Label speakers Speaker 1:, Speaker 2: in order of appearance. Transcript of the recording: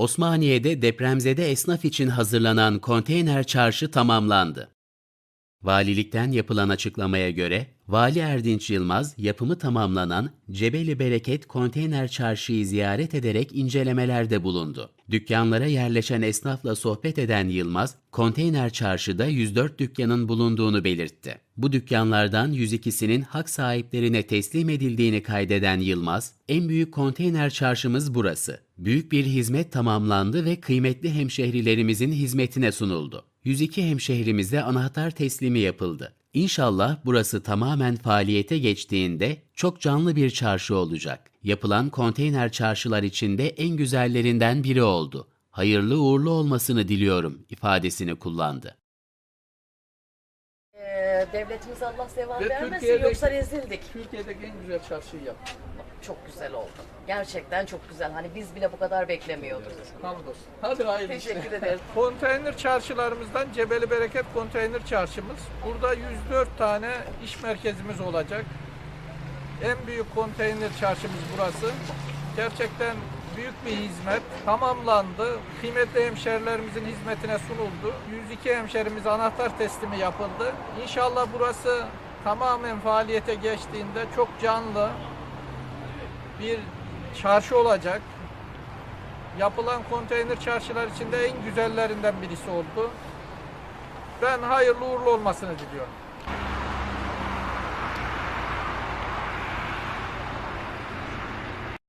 Speaker 1: Osmaniye'de depremzede esnaf için hazırlanan konteyner çarşı tamamlandı. Valilikten yapılan açıklamaya göre, Vali Erdinç Yılmaz yapımı tamamlanan Cebeli Bereket Konteyner Çarşı'yı ziyaret ederek incelemelerde bulundu. Dükkanlara yerleşen esnafla sohbet eden Yılmaz, konteyner çarşıda 104 dükkanın bulunduğunu belirtti. Bu dükkanlardan 102'sinin hak sahiplerine teslim edildiğini kaydeden Yılmaz, en büyük konteyner çarşımız burası. Büyük bir hizmet tamamlandı ve kıymetli hemşehrilerimizin hizmetine sunuldu. 102 hemşehrimize anahtar teslimi yapıldı. İnşallah burası tamamen faaliyete geçtiğinde çok canlı bir çarşı olacak. Yapılan konteyner çarşılar içinde en güzellerinden biri oldu. Hayırlı uğurlu olmasını diliyorum ifadesini kullandı.
Speaker 2: Devletimiz Allah zeval
Speaker 3: Ve
Speaker 2: vermesin
Speaker 3: Türkiye'deki-
Speaker 2: yoksa rezildik.
Speaker 3: Türkiye'deki en güzel çarşıyı yaptık.
Speaker 2: Çok güzel oldu. Gerçekten çok güzel. Hani biz bile bu kadar beklemiyorduk.
Speaker 3: Hamdolsun. Hadi hayırlı
Speaker 2: Teşekkür
Speaker 3: işler.
Speaker 2: ederiz.
Speaker 3: Konteyner çarşılarımızdan Cebeli Bereket Konteyner Çarşımız. Burada 104 tane iş merkezimiz olacak. En büyük konteyner çarşımız burası. Gerçekten büyük bir hizmet. Tamamlandı. Kıymetli hemşerilerimizin hizmetine sunuldu. 102 hemşerimize anahtar teslimi yapıldı. İnşallah burası tamamen faaliyete geçtiğinde çok canlı bir çarşı olacak. Yapılan konteyner çarşılar içinde en güzellerinden birisi oldu. Ben hayırlı uğurlu olmasını diliyorum.